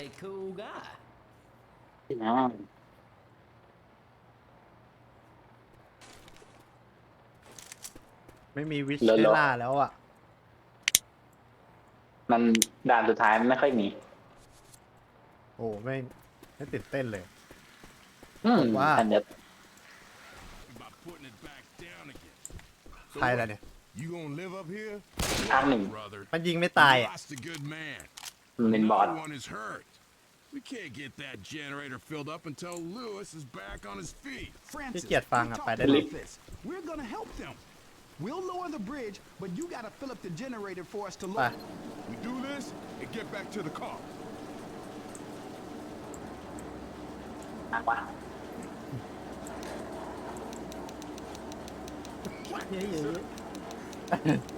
a cool guy. นะไม่มีวิชเหรอเชเหรอล่าแล้วอะ มันด่านสุดท้ายมันไม่ค่อยมี โอ้ไม่ไม่ติดเต้นเลย อืมว่า อันเนี้ย By putting it back down again. ใครล่ะเนี่ย You gonna live up here? ภาคหนึ่ง Brother. มันยิงไม่ตาย You อะ lost a good man. มันเป็นบอส No one is hurt. We can't get that generator filled up until Lewis is back on his feet. ขี้ Francis, เกียจฟัง we อ่ะ talked ไปได้เลย about this. We're gonna help them. We'll lower the bridge, but you gotta fill up the generator for us to ไป load. We do this and get back to the car. มากกว่า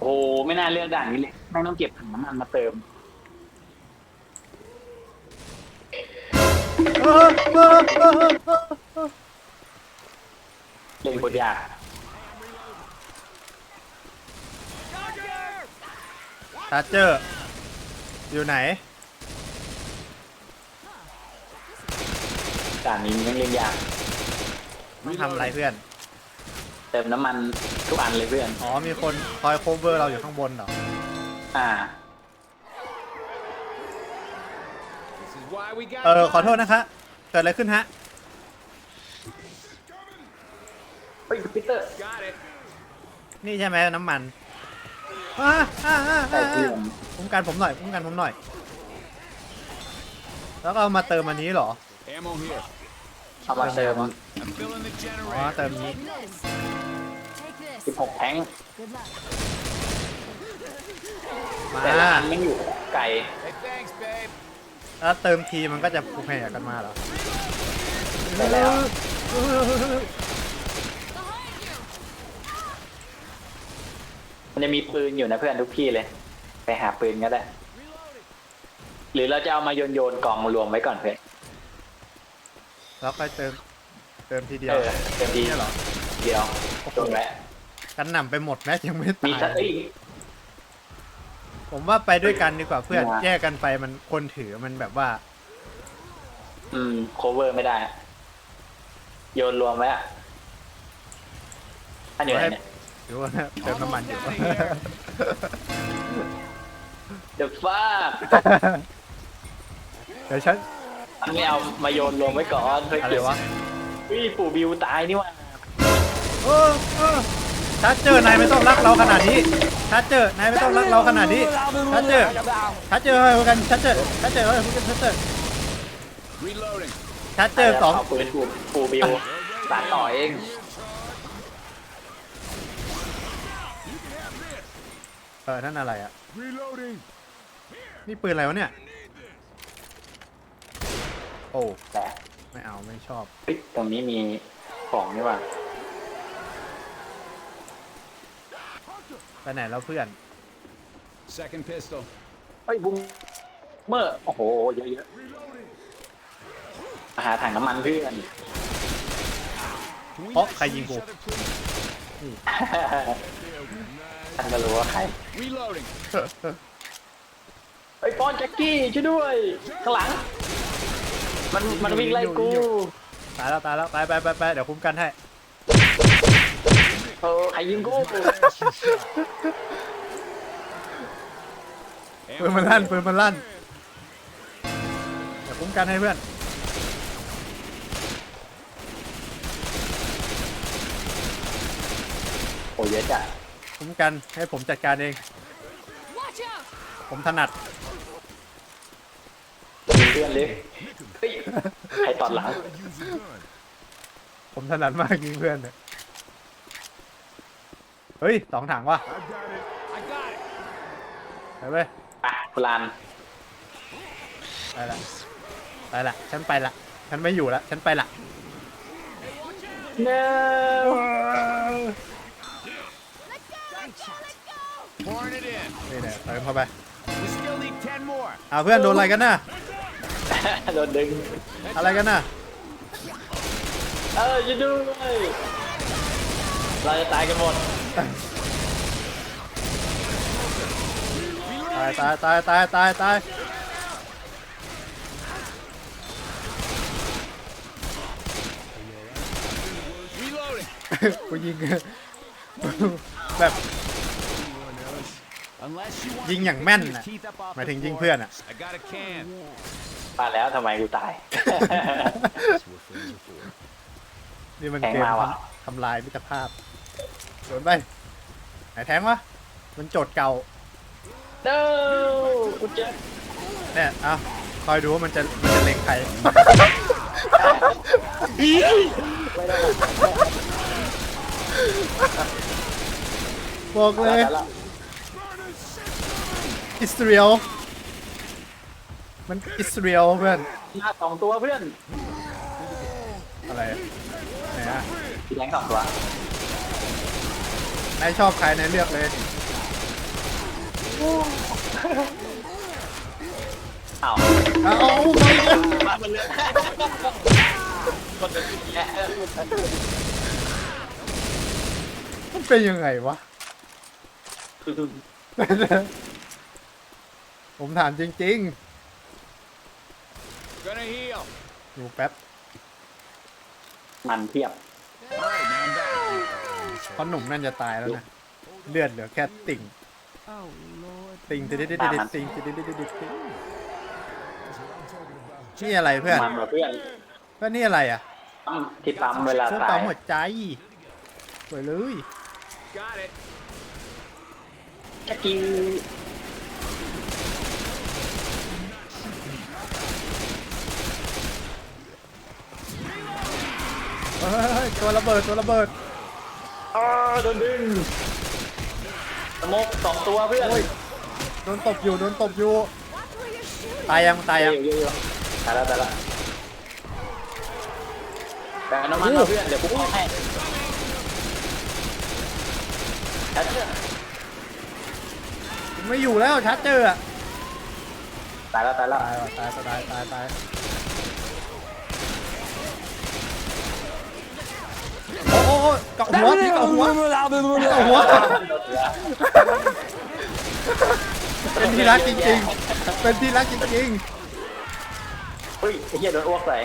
โอ้ไม่น่าเลือกด่านนี้เลยไม่งต้องเก็บถังน้ำมันมาเติม เล่นโคตรยากชาร์เจอร์ อยู่ไหน ด่านนี้มันเล่นยาก ต้องทำอะไรเพื่อน เติมน้ำมันทุกอันเลยเพื่อน อ๋อมีคนคอยโคเวอร์เราอยู่ข้างบนเหรอ อ่า This is why we got เออขอโทษนะคะ เกิดอะไรขึ้นฮะ เฮ้ยปีเตอร์ Got it. นี่ใช่ไหมน้ำมันอ่าอ่าอ่าใส่อ่าเพื่อนคุ้มกันผมหน่อยคุ้มกันผมหน่อย แล้วก็เอามาเติมอันนี้เหรอ Ammo here. เอามาเติม I'm filling the อ๋อ generator. เติมนี้ Take this. Take this. 16แทงค์ Good luck. มาแต่ละอันไม่อยู่ไก่ Hey, thanks, babe. แล้วเติมทีมันก็จะผูกแห่กันมาเหรอได้แล้วมันจะมีปืนอยู่นะเพื่อนทุกที่เลย ไปหาปืนก็ได้ หรือเราจะเอามาโยนโยนๆกล่องมารวมไว้ก่อนเพื่อนแล้วก็เติมเติมทีเดียเอวอเต็มทีเนี่ยเหรอ เดียวโดนไว้กันหน่ำไปหมดแม้ยังไม่มีตาสักเอ้ยย ผมว่าไปด้วยกันดีกว่าเพื่อนมาแยกกันไปมันคนถือมันแบบว่า อืม cover ไม่ได้โยนรวมไว้อะอันอยู่ไหนเนี่ยหรือว่าเติมน้ำมันอยู่ เดี๋ยวฟ้าเดี๋ยวฉันอันไม่เอามาโยนรวมไว้ก่อนเพื่ออะไรเก็บวะ วิปู่บิวตายนี่หว่า เออเออ ชาร์เจอร์นายไม่ต้องรักเราขนาดนี้ชาร์เจอร์นายไม่ต้องรักเราขนาดนี้ชาร์เจอร์ชาร์เจอร์ให้คุยกันชาร์เจอร์ชาร์เจอร์ให้คุยกันชาร์เจอร์ Reloading. ชาร์เจอร์สองเอาปืนปู่ปู่บิวสานต่อเองเออนั่นอะไรอะ Reloading. นี่ปืนอะไรวะเนี่ยโอ้แต่ไม่เอาไม่ชอบเฮ้ยตรงนี้มีของนี่หว่า ไปไหนแล้วเพื่อน Second pistol. เฮ้ยบุ้มเมื่อโอ้โหเยอะๆมาหาถังน้ำมันเพื่อนเพราะใครยิงกูท่านก็รู้ว่าใคร Reloading. ไอ้ยปอนแจ็คกี้ช่วยด้วยข้างหลัง มันมันวิ่งไล่กู ตายแล้วตายแล้วไปไปไปไปเดี๋ยวคุ้มกันให้ เออใครยิงกูปืนมันลั่นปืนมันลั่นเดี๋ยวคุ้มกันให้เพื่อนโอ้เยอะจัดคุ้มกันให้ผมจัดการเอง Watch out. ผมถนัดยิงเพื่อนเลยเฮ้ยใครตอดหลัง Use a gun. ผมถนัดมากยิงเพื่อนเนี่ย เฮ้ยสองถังว่ะ I got it. I got it. ไปเว้ยอะคุณลานไปละไปละฉันไปละฉันไม่อยู่ละฉันไปละเน Pouring it in. นี่แหละเติมเข้าไป We still need 10 more. อ่าเพื่อนโดนอะไรกันน่ะโดนดึง อะไรกันน่ะเออจะดูด้วยเราจะตายกันหมด ตายตายตายตายตายตายกูยิงแบบยิงอย่างแม่นนะหมายถึงยิงเพื่อนอะตายแล้วทำไมกูตาย นี่มันเกมทำลายมิตรภาพ โดนไปไหนแทงวะมันโจทย์เก่าเด้อกูเจอเนี่ยเอาคอยดูว่ามันจะมันจะเล็งใครบอกเลยแล้วแล้วอิสราเอลมันอิสราเอลเพื่อน หน้าสองตัวเพื่อนอะไรอะไหนฮะพี่แดงสองตัว นายชอบใครนายเลือกเลยอ้าวเอามาบนเรือคนเดินแย่มันเป็นยังไงวะ ผมถามจริง Gonna heal. ๆอยู่แป๊บ มันเทียบ All right, now I'm back. เพราะหนุ่มนั่นจะตายแล้วนะเลือดเหลือแค่ติ่งติ่งติดติดติดติดติ่งติดติดติดติดติดนี่อะไรเพื่อนมันเหรอเพื่อนเพื่อนนี่อะไรอะปั๊มที่ปั๊มเวลาเครื่องตาปั๊ยมหัวใจสวยเลย Got it. จะกินเฮ้ยตัวระเบิดตัวระเบิด อ๋อโดนดึงสมกสองตัวเพื่อนโอ้ยโดนตบอยู่โดนตบอยู่ ตายยังตายยังเยอะๆตายแล้วตายแล้วแต่น้ำมันเอาเพื่อนเดี๋ยวปุ๊บเอาให้แล้วเชื่อไม่อยู่แล้วชัดเจออะตายแล้วตายแล้วตายว่ะตายตายตายตาย โอ้โอ้โอ้เกาะหัวพี่เกาะหัวเกาะหัว เป็นที่รักจริงๆ เป็นที่รักจริงเฮ้ยไอ้เหี้ยโดนอ้วกใส่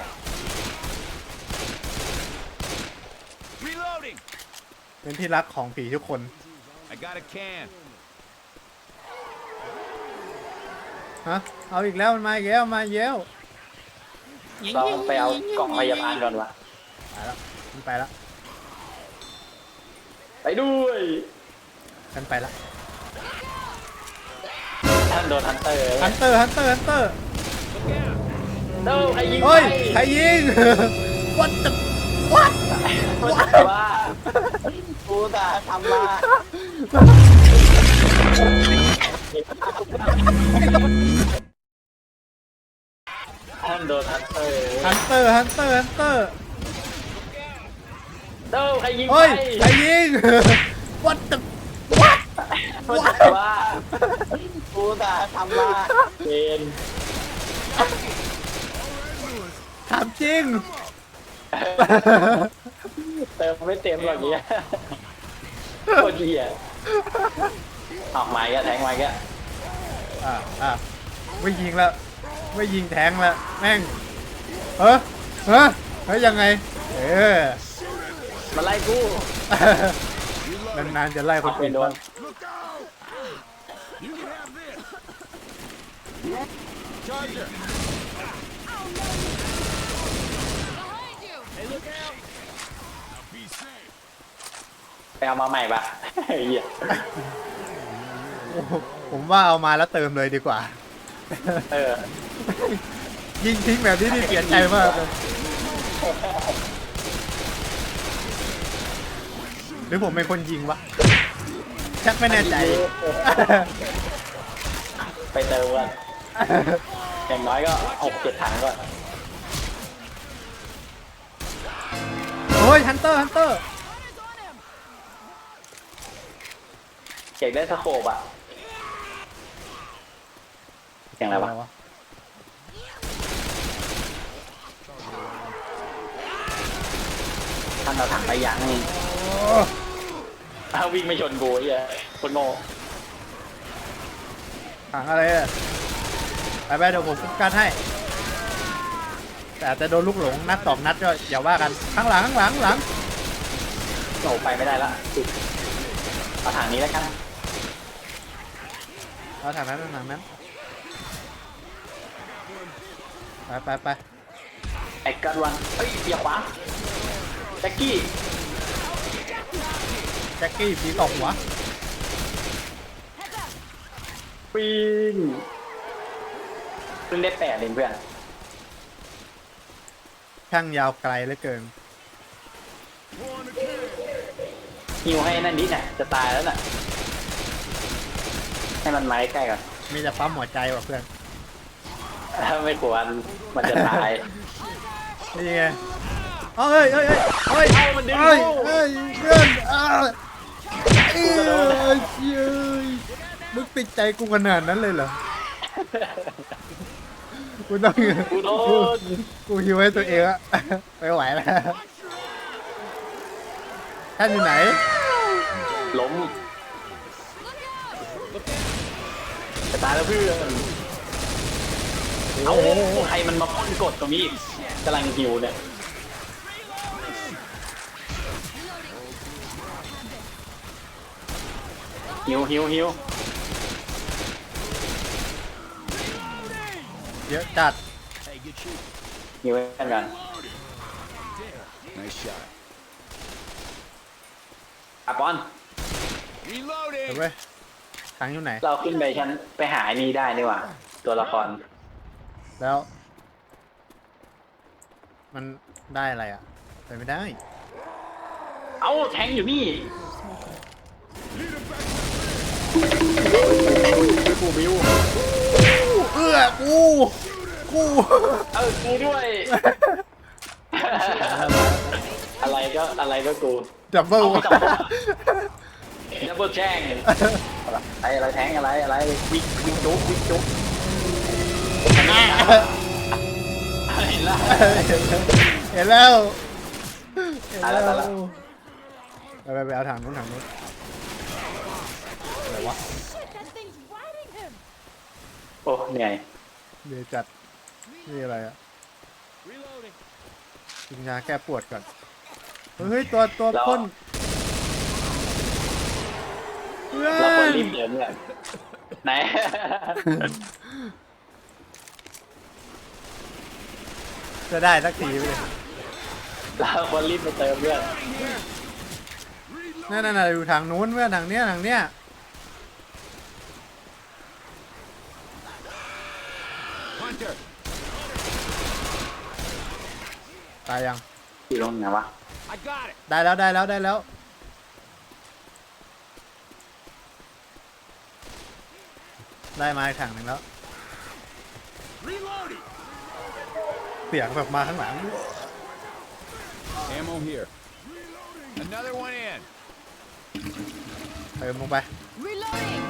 Reloading. ๆ เป็นที่รักของผีทุกคน I got a can. ฮะ เอาอีกแล้วมันมาอีกแล้วมาอีกแล้วเราไปเอากล่องพยาบาลก่อนวะ ไปแล้วมันไปแล้ว ไปด้วยกันไปแล้วท่านโดนฮันเตอร์ฮันเตอร์ฮันเตอร์ฮันเตอร์เด้อใครยิงเฮ้ยไปใครยิง What the What ว่ากูตาทำมาท่านโดนฮันเตอร์ฮันเตอร์ฮันเตอร์ฮันเตอร์ เด้อใครยิงไปเฮ้ยใครยิง What the What ว่ากูตาทำมาเป็นถามจริง เติมไม่เต็มหรอกเนี้ยโคตรเหี้ยออกมาอีกแล้วแทงมาอีกแล้วอ่าอ่าไม่ยิงแล้ว ไม่ยิงแทงแล้ว แม่งเฮ้ยเฮ้ยเฮ้ยยังไง เออ มาไล่กูนานๆจะไล่คนเอาไปอื่นโดบ้านง Look out! You can have this. Charger. Behind you. Now be safe. ไปเอามาใหม่ปะเหี้ยผมว่าเอามาแล้วเติมเลยดีกว่า เออ ยิงทิ้งแบบนี้นี่เสียใจมากเลย หรือผมเป็นคนยิงวะ ชักไม่แน่ใจ ไปเติมกันอย่างน้อยก็หกเจ็ดถังก่อนโอ้ยฮันเตอร์ฮันเตอร์อยากได้สโคบอะอย่างไรวะท่านเราถังไปยังโอ้ อ้าววิ่งไม่ชนกูไอ้เหี้ยคนโง่ถังอะไรอะไปไปเดี๋ยวผมคุ้มกันให้ แต่อาจจะโดนลูกหลงนัดสองนัดก็อย่าว่ากันข้างหลังข้างหลังข้างหลังโอ้ไปไม่ได้ละติดเอาทางนี้แล้วกันเอาถังนั้นเอาถังนั้นไปไปไป ไอ้กัดวันเฮ้ยอย่าขวางแจ็คกี้ แจ็คกี้ผีตอกหัวปีนเพิ่งได้แปดเองเพื่อน ช่างยาวไกลเหลือเกินฮิวให้นั่นนิดน่ะ จะตายแล้วน่ะ ให้มันไม้ใกล้ก่อนมีแต่ปั๊มหัวใจว่ะเพื่อน ถ้าไม่ควรมันจะตาย นี่ไงเอ้ยเอ้ยเอ้ยเอ้ยเอามันดึงเอ้ยลูกเอ้ยเพื่อนอ้า เอ้ยเย้ยมึงติดใจกูขนาดนั้นเลยเหรอ กูต้องกูโดน กูหิวให้ตัวเองอะไม่ไหวแล้วท่านอยู่ไหน ล้มจะตายแล้วเพื่อนเอาใครมันมาพ่นกดตรงนี้อีกกำลังหิวเนี่ย หิวหิวหิวเยอะจัดหิวกันกัน Nice shot. อะปอน เดี๋ยว Reloading. เว้ยทางอยู่ไหน เราขึ้นไปชั้นไปหาไอ้นี่ได้นี่หว่า ตัวละคร แล้ว มันได้อะไรอะไปไม่ได้ เอ้าแทงอยู่นี่ กูบิวเอื้อกูกูเออกูด้วย อะไรก็อะไรก็กูดับเบิลเอาจับดับเบิลแจ้งอะไรอะไรแทงอะไรอะไรวิกวิกจุกวิกจุกอะไรล่ะ เห็นแล้วเห็นตายแล้แล้วตายแล้ว ไปไปไปเอาถังนู้นถังนู้นอะไรวะ อ้เหนื่อยเดี๋ยวจัดนี่อะไรอะ Reloading. กินยาแก้ปวดก่อน เฮ้ย ตัวตัวพ่นเพื่อเราควรนรีบเดินเนี่ยไหน จะได้สักทีไปเลยเราควรรีบไปเติมเพื่อนนั่นน่ะอยู่ทางนู้นเพื่อนทางเนี้ยทางเนี้ย ตายยังอยู่ตรงไหนวะ I got it. ได้แล้วได้แล้วได้แล้ว ได้มาอีกถังหนึ่งแล้ว Reloading. เสียงแบบมาข้างหลัง Ammo here. Another one in. เติมลงไป Reloading.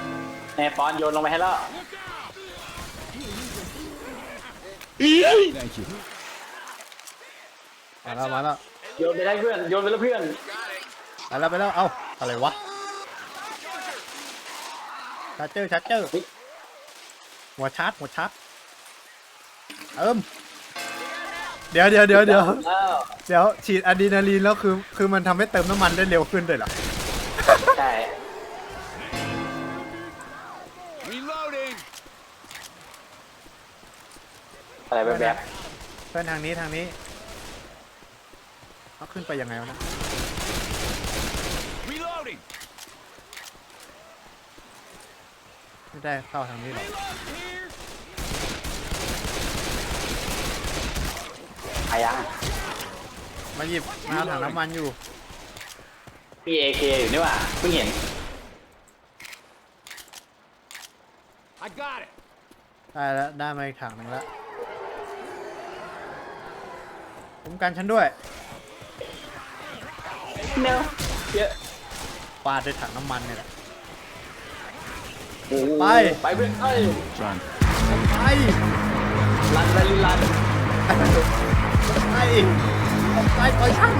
แน่ปอนโยนลงไปให้แล้ว Thank มาแล้วมาแล้วโยนไปได้เพื่อน โยนไปแล้วเพื่อนไปแล้วไปแล้ว เอ้า อะไรวะชาร์เจอร์ชาร์เจอร์หัวชาร์จหัวชาร์จเอิมเดี๋ยวเดี๋ยวเดี๋ยวเดี๋ยวแล้วเดี๋ยวฉีดอะดรีนาลีนแล้วคือ คือมันทำให้เติมน้ำมันได้เร็วขึ้นเลยเหรอ ใช่ อะไรแบบแบบเพื่อนทางนี้ทางนี้เอาขึ้นไปยังไงวะนะ Reloading. ไม่ได้เข้าทางนี้หรอกอายังมาหยิบมาเอาถังน้ำมันอยู่มีเอเคอยู่นี่หว่าเพิ่งเห็น I got it. ได้แล้วได้มาอีกถังหนึ่งแล้ว คุ้มกันฉันด้วยเนอะเยอะปาดด้วยถังน้ำมันเนี่ยแหละโอ้โหไปไปเพื่อนเอ้ย Run. ไปลันไปลันไปไปปล่อยช่าง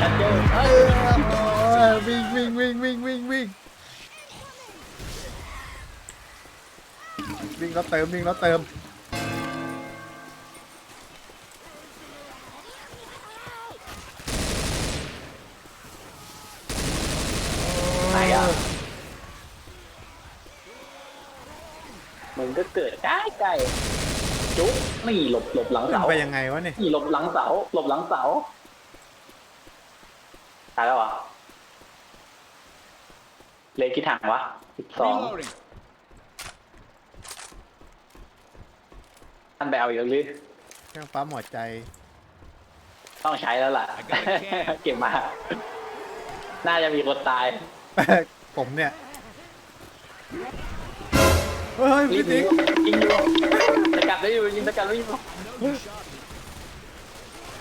ชัดเจนเออวิ่งวิ่งวิ่งวิ่งวิ่งวิ่งวิ่งแล้วเติมวิ่งแล้วเติม ก็เกิดใกล้ใกล้จุ๊บนี่หลบหลบหลังมันเสาไปยังไงวะเนี่ยนี่หลบหลังเสาหลบหลังเสาตายแล้วเหรอเลขกี่ถังวะสิบสอง Reloading. ท่านไปเอาอีกแล้วหรือเครื่องปั๊มหัวใจต้องใช้แล้วล่ะ เก็บมา น่าจะมีคนตาย ผมเนี่ย เฮ้ยรีพี่บหนีติ๊กยิงอยู่สกัดได้อยู่ยิงสกัดได้อยู่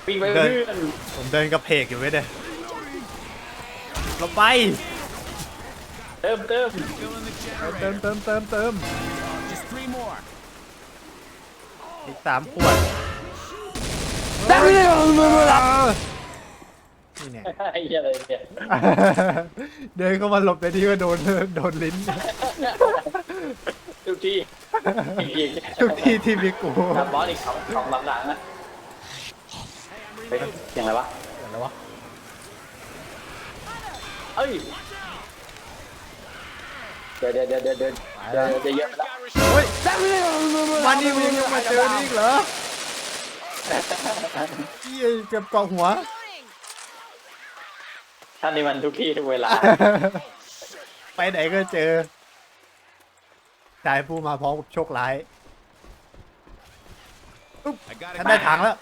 วิ่งไปเพื่อนผมเดินกระเพกอยู่เว้ยเด้เราไป เติมเติม Filling the เติม generator. เติมเติมเติม Just three more. อีกสามขวด นี่เนี่ย ไอ้เหี้ยอะไรเนี่ยเดินเข้ามาหลบในที่ก็โดนโดนลิ้น ทุกที่อีกทุกที่ที่มีกูทำบอสอีกสองสองลำหลังนะเฮ้ยเสียงอะไรวะอะไรวะเอ้ยเดี๋ยวเดี๋ยวเดี๋ยวเดี๋ยวเดี๋ยวเดี๋ยวเดี๋ยวเยอะไปแล้วเฮ้ยวันนี้มึงยังมาเจอนี่อีกเหรอเหี้ยเกือบเกาะหัว Reloading. ท่านนี่มันทุกที่ทุกเวลา ไปไหนก็เจอชายผู้มาพร้อมกับโชคร้าย I got ฉัน it. ได้ถังแล้ว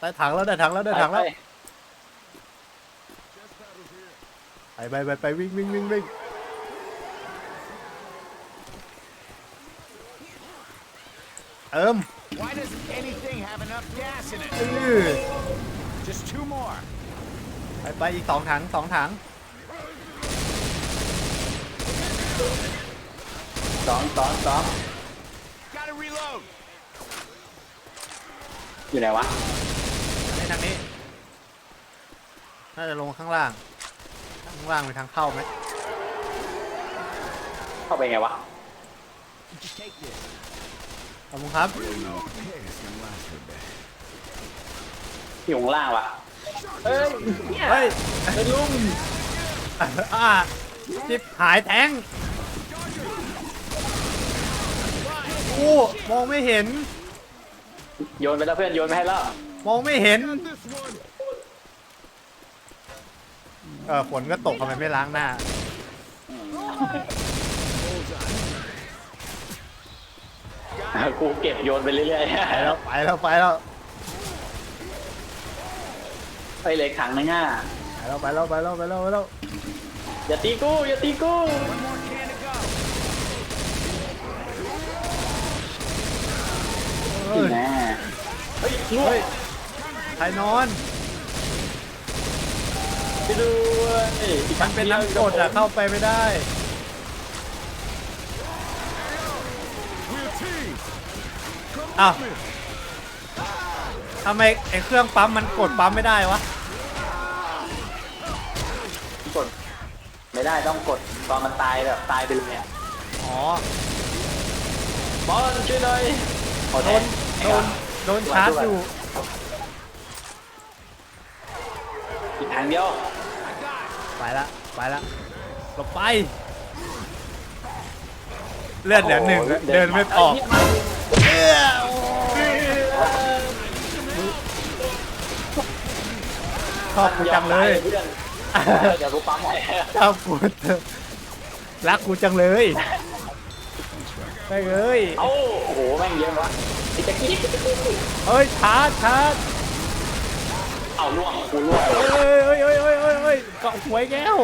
ได้ถังแล้วได้ถังแล้วได้ถังแล้ว ไปไปไปไปวิ่งวิ่งวิ่งวิ่งเอิม Why doesn't anything have enough gas in it? อื้อ Just two more. ไปไปอีกสองถังสองถังสองสองสอง Gotta reload. อยู่ไหนวะในทางนี้ น่าจะลงข้างล่าง ข้างล่างเป็นทางเข้าไหมเข้าไปไงวะ Just take this. ขอบคุณครับอยู่ข้างล่างวะ เอ้ยเนี่ยเฮ้ยไอ้ลุงอ่าจิบหายแทงโอ้มองไม่เห็น โยนไปแล้วเพื่อนโยนไปให้แล้วมองไม่เห็น เออฝนก็ตกทำไมไม่ล้างหน้า กูเก็บโยนไปเรื่อยไปแล้วไปแล้วไปแล้วๆ ไปเหล็กถังนึงอะไปแล้วไปแล้วไปแล้วไปแล้วไปแล้วอย่าตีกูอย่าตีกู One more can to go. เฮ้ยแน่เฮ้ยล่วเฮ้งยใครนอน ไปด้วยอีมันเป็นน้ำกรดอะเข้าไปไม่ได้ อ้าวทำไมไอ้เครื่องปั๊มมันกดปั๊มไม่ได้วะ ไม่ได้ต้องกดตอนมันตายแบบตายไปเลยเนี่ยอ๋อบอลช่วยหน่อยโดโดนโดนโดนชาร์จอยู่อีกทางเดียวไปละไปละหลบไป เลือดเหลือหนึ่งเดินไม่ออกชอบกูจังเลยเพื่อน เดี๋ยวกูปั๊มให้ชอบกูรักกูจังเลยไปเลยเอ้าโอ้โหแม่งเยอะวะไอ้ตะกี้เฮ้ยชาร์จชาร์จเอาล่วงกูล่วงเฮ้ยเฮ้ยเฮ้ยเฮ้ยเฮ้ยเฮ้ยเกาะหวยแก้ว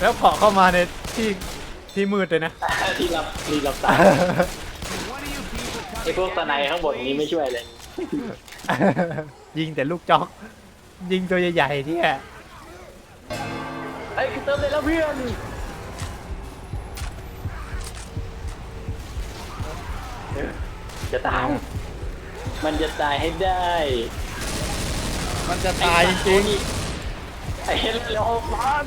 แล้วเกาะเข้ามาในที่ที่มืดเลยนะ ที่รับที่รับตาไอ้พวกตะไนข้างบนนี้ไม่ช่วยเลย ยิงแต่ลูกจ๊อก ยิงตัวใหญ่ๆที่แไอ้ยเติมเลยแล้วเพื่อนจะตาย มันจะตายให้ได้ มันจะตายจริงไอ้เห็นแล้วมัน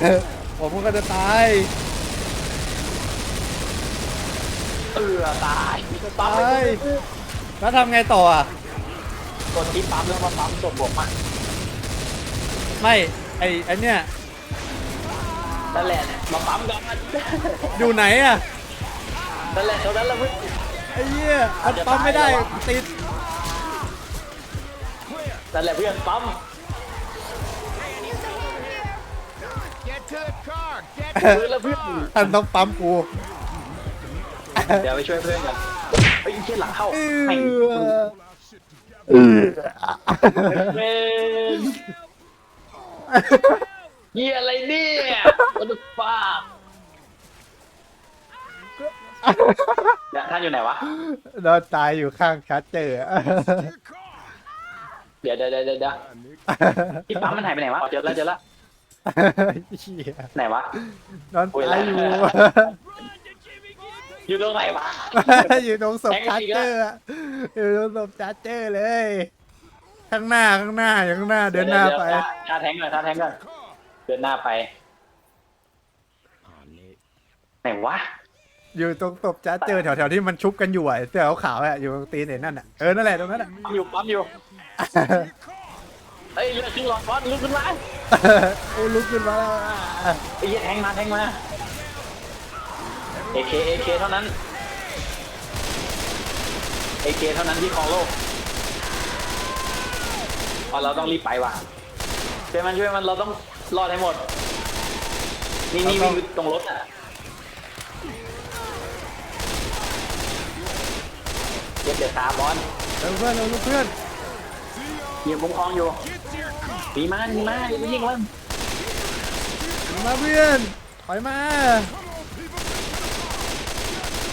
ๆผมก็จะตาย เออตายปั๊มตาย แล้วทำไงต่ออะ กดที่ปั๊มแล้วมาปั๊มส่งผมอะ ไม่ไอไอเนี้ยนั่นแหละเนี่ยมาปั๊มกันอยู่ไหนอะนั่นแหละเท่านั้นแหละเพื่อนไอ้เหี้ยมันปั๊มไม่ได้ติดนั่นแหละเพื่อนปั๊ม Get to the car. Get เพื่อนแล้วเพื่อนท่านต้องปั๊มกูเดี๋ยวไปช่วยเพื่อนกันไอ้ยเชี่ยหลังเข้าเอแม่งอ เว้นเหี้ยอะไรเนี่ยวันฟ้าท่านอยู่ไหนวะ นอนตายอยู่ข้างชัดเจอเดี๋ยวเดี๋ยวเดี๋ยวเดี๋ยวที่ปั๊มมันหายไปไหนวะอ๋อเจอแล้วเจอแล้วเหี้ยไหนวะ นอนตายอยู่ อยู่ตรงไหนวะ อยู่ตรงศพแทงชัดอีกเจแล้วออยู่ตรงศพชัดเจอเลย ข้างหน้าข้างหน้าอย่างข้างหน้าเดินหน้าไปดี๋ยวท่าแทงก่อนท่าแทงก่อนเดินหน้าไปไหนวะอยู่ตรงศพชัดเจอแถวๆที่มันชุบกันอยู่อะเสื้อขาวๆอะอยู่ตรงตีนเห็นนั่นอะเออนั่นแหละตรงนั้นอะปั๊มอยู่ปั๊มอยู่เฮ้ยเลือดขึ้นหลอดฟอสลุกขึ้นมาโอ้ลุกขึ้นมาแล้วอะไอ้เหี้ยแทงมาแทงมาเอเคเอเคเท่านั้นเอเคเท่านั้นที่ครองโลก อ๋อเราต้องรีบไปว่ะช่วยมันช่วยมันเราต้องรอดให้หมด นี่นี่มีตรงรถอะเดี๋ยวเดี๋ยวตามบอลเร็วเพื่อนเร็วเพื่อนยิงคุ้มครองอยู่มีมามีมาอย่าไปยิงมันมาเพื่อนถอยมา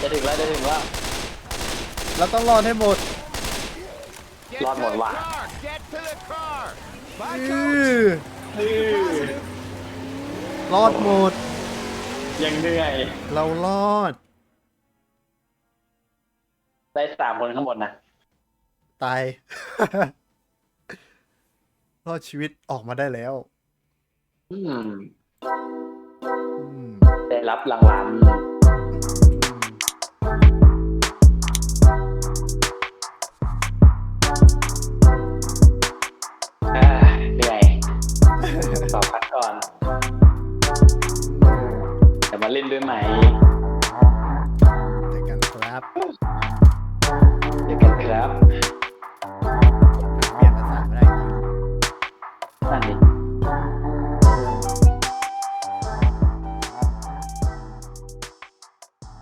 จะถึงแล้วจะถึงแล้วเราต้องรอดให้หมด Get Lord to một the loạt. car. Get to the car. อือรอดหมด ยังเหนื่อย เรารอด ได้สามคนข้างบนนะ ตาย รอดชีวิตออกมาได้แล้วอืม อืม ได้รับรางวัล สอบพัดก่อนเดี๋มาเล่นด้วยไหมเจอกันครับเจอกันครับ